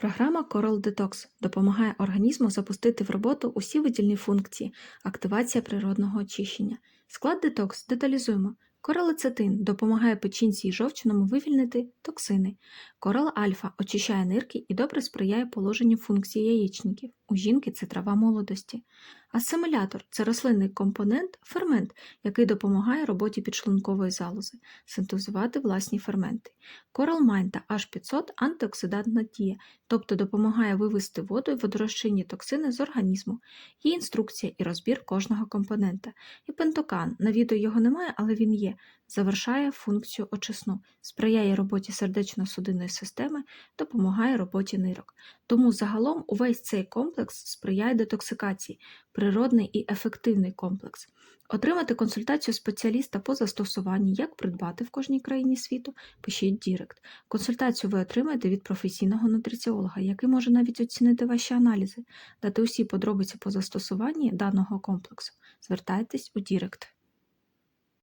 Програма Coral Detox допомагає організму запустити в роботу усі видільні функції, активація природного очищення. Склад детокс деталізуємо. Коралецетин допомагає печінці і жовчиному вивільнити токсини. Корал альфа очищає нирки і добре сприяє положенню функцій яєчників. У жінки це трава молодості. Асимілятор це рослинний компонент, фермент, який допомагає роботі підшлункової залози, синтезувати власні ферменти. Mine та H500 антиоксидантна дія, тобто допомагає вивести воду і водорозчинні токсини з організму. Є інструкція і розбір кожного компонента. І пентокан, на відео його немає, але він є, завершає функцію очисну, сприяє роботі сердечно-судинної системи, допомагає роботі нирок. Тому загалом увесь цей комплекс сприяє детоксикації, природний і ефективний комплекс. Отримати консультацію спеціаліста по застосуванні, як придбати в кожній країні світу, пишіть Дірект. Консультацію ви отримаєте від професійного нутриціолога, який може навіть оцінити ваші аналізи, дати усі подробиці по застосуванні даного комплексу. Звертайтесь у Дірект.